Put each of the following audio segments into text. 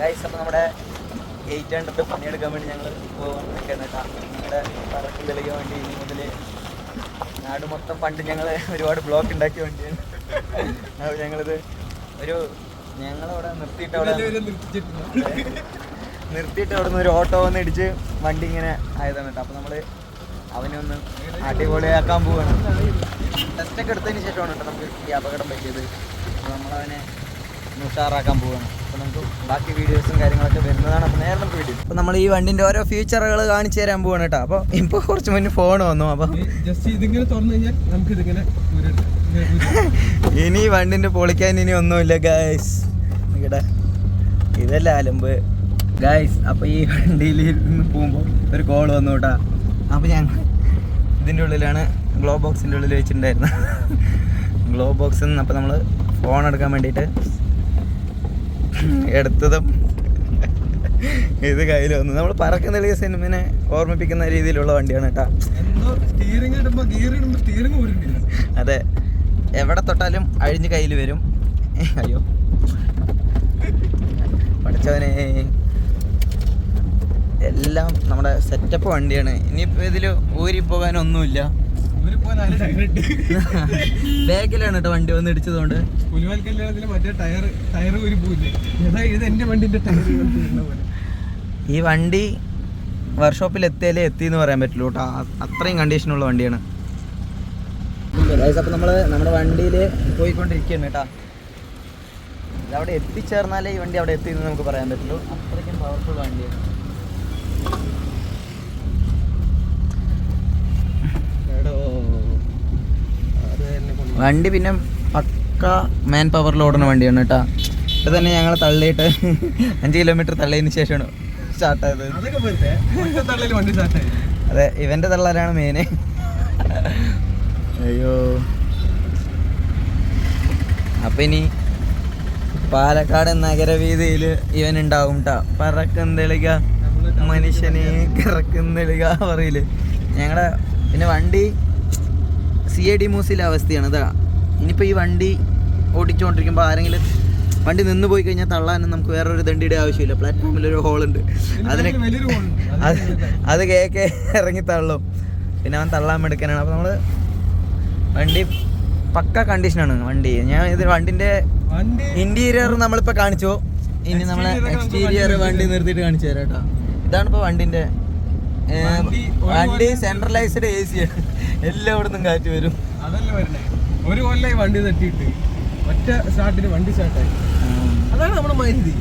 Guys അപ്പോൾ നമ്മുടെ eight hundred പണിയെടുക്കാൻ വേണ്ടി ഞങ്ങൾ പോകാൻ കേട്ടോ. നമ്മുടെ പറക്കും തെളിയാൻ വേണ്ടി ഇനി മുതൽ നാട് മൊത്തം പണ്ട് ഞങ്ങൾ ഒരുപാട് ബ്ലോക്ക് ഉണ്ടാക്കിയ വേണ്ടിയാണ്. അപ്പോൾ ഞങ്ങളിത് ഒരു ഞങ്ങളവിടെ നിർത്തിയിട്ട് അവിടെ നിർത്തിയിട്ട് അവിടെ നിന്ന് ഒരു ഓട്ടോ വന്ന് ഇടിച്ച് വണ്ടി ഇങ്ങനെ ആയതാണ് കേട്ടോ. അപ്പോൾ നമ്മൾ അവനൊന്ന് അടിപൊളിയാക്കാൻ പോവാണ്. ടെസ്റ്റൊക്കെ എടുത്തതിന് ശേഷമാണ് കേട്ടോ നമുക്ക് ഈ അപകടം പറ്റിയത്. അപ്പോൾ നമ്മളവനെ ഒന്ന് ഉഷാറാക്കാൻ പോവാണ്. അപ്പോൾ നമുക്ക് ബാക്കി വീഡിയോസും കാര്യങ്ങളൊക്കെ വരുന്നതാണ് അപ്പോൾ നേരെ നമുക്ക് വീഡിയോ അപ്പോൾ നമ്മൾ ഈ വണ്ടിന്റെ ഓരോ ഫീച്ചറുകൾ കാണിച്ചു തരാൻ പോവാണ് കേട്ടോ. അപ്പോൾ ഇപ്പോൾ കുറച്ച് മുന്നേ ഫോൺ വന്നു. അപ്പോൾ ജസ്റ്റ് ഇതിങ്ങനെ തുറന്നു കഴിഞ്ഞാൽ നമുക്ക് ഇതിങ്ങനെ ഇനി വണ്ടിന്റെ പൊളിക്കാൻ ഇനി ഒന്നുമില്ല ഗായ്സ് ഇവിടെ ഇതല്ല അലമ്പ്. ഗായ്സ് അപ്പോൾ ഈ വണ്ടിയിൽ ഇരുന്ന് പോകുമ്പോൾ ഒരു കോൾ വന്നു കേട്ടാ. അപ്പോൾ ഞങ്ങൾ ഇതിന്റെ ഉള്ളിലാണ് ഗ്ലോ ബോക്സിന്റെ ഉള്ളിൽ വെച്ചിട്ടുണ്ടായിരുന്നത്. ഗ്ലോ ബോക്സിൽ നിന്ന് അപ്പോൾ നമ്മൾ ഫോൺ എടുക്കാൻ വേണ്ടിയിട്ട് എടുത്തതും ഇത് കയ്യിൽ വന്നു. നമ്മൾ പറക്കുന്ന എളിയ സിനിമനെ ഓർമ്മിപ്പിക്കുന്ന രീതിയിലുള്ള വണ്ടിയാണ് കേട്ടോ. അതെ. എവിടെ തൊട്ടാലും അഴിഞ്ഞ് കയ്യിൽ വരും. അയ്യോ. പഠിച്ചവനെ. എല്ലാം നമ്മുടെ സെറ്റപ്പ് വണ്ടിയാണ്. ഇനിയിപ്പോൾ ഇതിൽ ഊരി പോകാനൊന്നുമില്ല ബാക്കിലാണ് കേട്ടോ വണ്ടി വന്ന് ഇടിച്ചതുകൊണ്ട്. പുലിവാൽ കല്യാണത്തിന് മറ്റേ ടയർ ടയർ ഒരു ഇത് എന്റെ വണ്ടിന്റെ ടയർ ഈ വണ്ടി വർക്ക്ഷോപ്പിൽ എത്തിയാലേ എത്തി എന്ന് പറയാൻ പറ്റുള്ളൂ കേട്ടോ അത്രയും കണ്ടീഷനുള്ള വണ്ടിയാണ്. അപ്പോൾ നമ്മൾ നമ്മുടെ വണ്ടിയിൽ പോയിക്കൊണ്ടിരിക്കുകയാണ് കേട്ടോ അവിടെ എത്തിച്ചേർന്നാലേ ഈ വണ്ടി അവിടെ എത്തി എന്ന് നമുക്ക് പറയാൻ പറ്റുള്ളൂ. അത്രയ്ക്കും പവർഫുൾ വണ്ടിയാണ് എടോ അത് തന്നെ കൊണ്ട് വണ്ടി പിന്നെ പക്ക മാൻ പവറിൽ ഓടുന്ന വണ്ടിയാണ് കേട്ടോ. ഇപ്പം തന്നെ ഞങ്ങൾ തള്ളിയിട്ട് അഞ്ച് കിലോമീറ്റർ തള്ളിയതിന് ശേഷമാണ് സ്റ്റാർട്ടായത് അതെ ഇവന്റെ തള്ളാരാണ് മെയിന് അയ്യോ. അപ്പം ഇനി പാലക്കാട് നഗരവീതിയിൽ ഇവൻ ഉണ്ടാവും ട്ടാ. പറക്കുന്നെളിക മനുഷ്യനെ കിറക്കുന്നെളിക പറയില്ലേ ഞങ്ങളുടെ പിന്നെ വണ്ടി സി എ ഡി മൂസിലെ അവസ്ഥയാണ്. അതാ ഇനിയിപ്പോൾ ഈ വണ്ടി ഓടിച്ചുകൊണ്ടിരിക്കുമ്പോൾ ആരെങ്കിലും വണ്ടി നിന്ന് പോയി കഴിഞ്ഞാൽ തള്ളാനും നമുക്ക് വേറൊരു ദണ്ടിയുടെ ആവശ്യമില്ല. പ്ലാറ്റ്ഫോമിൽ ഒരു ഹോളുണ്ട് അതിന്. അത് അത് കേക്ക് ഇറങ്ങി തള്ളും. പിന്നെ അവൻ തള്ളാൻ എടുക്കാനാണ്. അപ്പോൾ നമ്മൾ വണ്ടി പക്ക കണ്ടീഷനാണ് വണ്ടി. ഞാൻ ഇത് വണ്ടിന്റെ ഇന്റീരിയർ നമ്മളിപ്പോൾ കാണിച്ചു. ഇനി നമ്മളെ എക്സ്റ്റീരിയർ വണ്ടി നിർത്തിയിട്ട് കാണിച്ചു തരാം കേട്ടോ. ഇതാണ് ഇപ്പോൾ വണ്ടിന്റെ വണ്ടി ഒരു സെൻട്രലൈസ്ഡ് എ സി ആണ്. എല്ലായിടത്തും കാറ്റ് വരും. അതല്ല വരണേ ഒരു കൊല്ലായി വണ്ടി തട്ടിയിട്ട് ഒറ്റ സ്റ്റാർട്ടിന് വണ്ടി സ്റ്റാർട്ടായി. അതാണ് നമ്മുടെ മരുതി.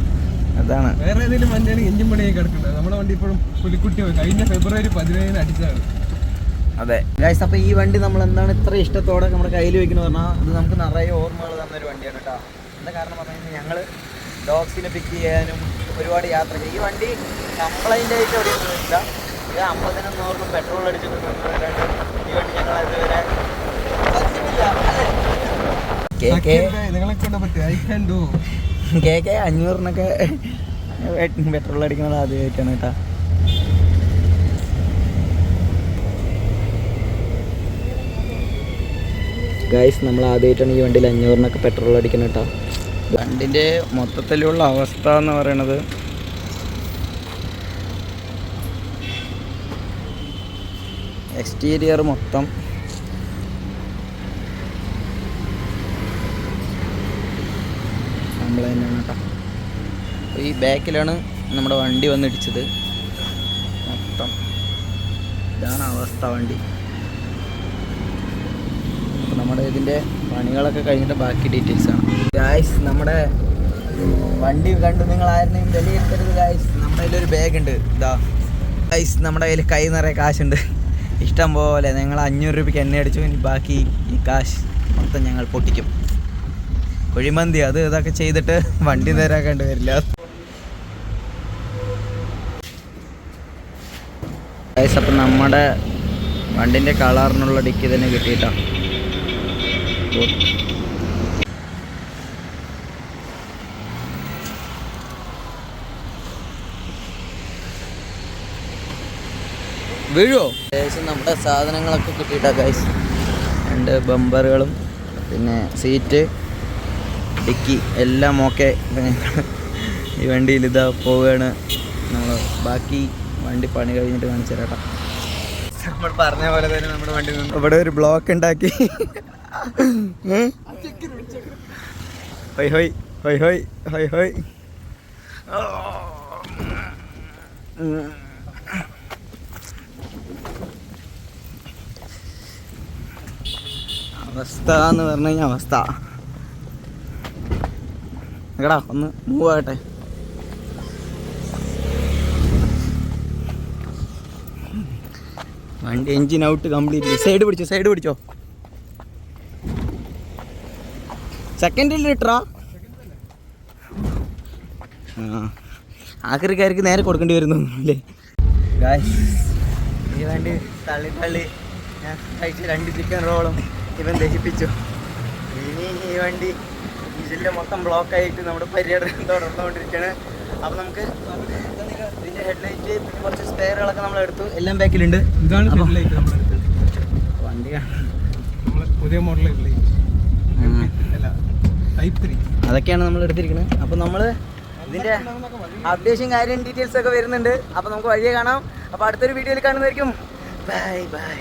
അതാണ്. വേറെ ഏതെങ്കിലും വണ്ടിയാണ് എഞ്ചിൻ പണിയായി കിടക്കുന്നത് നമ്മുടെ വണ്ടി ഇപ്പോഴും പുലിക്കുട്ടി കഴിഞ്ഞ ഫെബ്രുവരി പതിനേഴിന് അടിച്ചതാണ്. അതെ. ഗൈസ് അപ്പോൾ ഈ വണ്ടി നമ്മൾ എന്താണ് ഇത്ര ഇഷ്ടത്തോടെ നമ്മുടെ കയ്യിൽ വെക്കുന്നത് പറഞ്ഞാൽ ഇത് നമുക്ക് നിറയെ ഓർമ്മകൾ തന്നൊരു വണ്ടിയാണ് കേട്ടോ. എന്താ കാരണം പറഞ്ഞു കഴിഞ്ഞാൽ ഞങ്ങൾ ഡോഗ്സിനെ പിക്ക് ചെയ്യാനും ഒരുപാട് യാത്ര ചെയ്യും. ഈ വണ്ടി കംപ്ലൈന്റ് ആയിട്ട് ഒരു ഇല്ല ഇത് അമ്പതിനും നൂറിനും പെട്രോൾ അടിച്ചിട്ട് നിന്നിട്ടുണ്ട് ഈ വണ്ടി ഞങ്ങൾ അതുവരെ കെ കെ നിങ്ങളെ കൊണ്ട് പറ്റും. I can do K K അഞ്ഞൂറിനൊക്കെ പെട്രോൾ അടിക്കുന്നത് ആദ്യമായിട്ടാണ് കേട്ടോ. ഗൈസ് നമ്മൾ ആദ്യമായിട്ടാണ് ഈ വണ്ടിയിൽ അഞ്ഞൂറിനൊക്കെ പെട്രോൾ അടിക്കുന്നത് കേട്ടോ. വണ്ടിന്റെ മൊത്തത്തിലുള്ള അവസ്ഥ എന്ന് പറയണത് എക്സ്റ്റീരിയർ മൊത്തം. നമ്മൾ തന്നെയാണ് കേട്ടോ. ഈ ബാക്കിലാണ് നമ്മുടെ വണ്ടി വന്നിടിച്ചത്. മൊത്തം. ഇതാണ് അവസ്ഥ വണ്ടി. നമ്മുടെ ഇതിന്റെ പണികളൊക്കെ കഴിഞ്ഞിട്ട് ബാക്കി ഡീറ്റെയിൽസ് ആണ്. ഗായ്സ് നമ്മുടെ വണ്ടി കണ്ട് നിങ്ങൾ ആയിരുന്നെങ്കിൽ വിലയിരുത്തരുത് ഗായ്സ് നമ്മുടെ കയ്യിലൊരു ബാഗ് ഉണ്ട്. ഇതാ. ഗായ്സ് നമ്മുടെ കയ്യിൽ കൈ നിറയെ കാശുണ്ട്. ഇഷ്ടം പോലെ നിങ്ങൾ അഞ്ഞൂറ് രൂപയ്ക്ക് എണ്ണ അടിച്ചു ഇനി ബാക്കി ഈ കാശ് മൊത്തം ഞങ്ങൾ പൊട്ടിക്കും. കുഴിമന്തി അത് ഇതൊക്കെ ചെയ്തിട്ട് വണ്ടി നേരാക്കേണ്ടി വരില്ല. അപ്പം നമ്മുടെ വണ്ടിന്റെ കളറിനുള്ള ഡിക്കി തന്നെ കിട്ടിയിട്ടാ. വീഴുവോ ഏകദേശം നമ്മുടെ സാധനങ്ങളൊക്കെ കിട്ടിയിട്ടാ ഗൈസ് രണ്ട് ബമ്പറുകളും പിന്നെ സീറ്റ് ഡിക്കി എല്ലാം ഓക്കെ. ഈ വണ്ടിയിൽ ഇതാ പോവുകയാണ്. നമ്മൾ ബാക്കി വണ്ടി പണി കഴിഞ്ഞിട്ട് കാണിച്ചു തരാം നമ്മൾ പറഞ്ഞ പോലെ തന്നെ നമ്മുടെ വണ്ടി ഇവിടെ ഒരു ബ്ലോക്ക് ഉണ്ടാക്കി. ഹൊയ് ഹൊയ് ഹൊയ് ഹൊയ് ഹൊയ് ഹൊയ്. അവസ്ഥ എന്ന് പറഞ്ഞു കഴിഞ്ഞാൽ അവസ്ഥ. എടാ ഒന്ന് മൂവ് ആകട്ടെ. വണ്ടി എഞ്ചിൻ ഔട്ട് കംപ്ലീറ്റ്ലി സൈഡ് പിടിച്ചോ സൈഡ് പിടിച്ചോ? സെക്കൻഡിൽ ഇട്ടറാ ആ ആക്രിക്കാർക്ക് നേരെ കൊടുക്കേണ്ടി വരുന്നു അല്ലേ? ഈ വണ്ടി തള്ളി തള്ളി ഞാൻ കഴിച്ച് രണ്ട് ചിക്കൻ റോളും ഇവൻ ദഹിപ്പിച്ചു. ഇനി ഈ വണ്ടി ഈ ജില്ല മൊത്തം ബ്ലോക്ക് ആയിട്ട് നമ്മുടെ പര്യടനം തുടർന്നുകൊണ്ടിരിക്കുകയാണ്. അപ്പോൾ നമുക്ക് ഇതിന്റെ ഹെഡ്ലൈറ്റ് പിന്നെ കുറച്ച് സ്പെയറുകളൊക്കെ നമ്മൾ എടുത്തു. എല്ലാം ബാക്കിലുണ്ട് ഇതാണ് ഹെഡ്ലൈറ്റ് നമ്മൾ വണ്ടിയാണ് പുതിയ മോഡൽ ഹെഡ്ലൈറ്റ് അല്ല ടൈപ്പ് ത്രീ അതൊക്കെയാണ് നമ്മൾ എടുത്തിരിക്കുന്നത്. അപ്പോൾ നമ്മൾ ഇതിന്റെ അപ്ഡേഷൻ കാര്യം ഡീറ്റെയിൽസ് ഒക്കെ വരുന്നുണ്ട്. അപ്പോൾ നമുക്ക് വഴിയെ കാണാം. അപ്പോൾ അടുത്തൊരു വീഡിയോയിൽ കാണുന്നതായിരിക്കും. Bye bye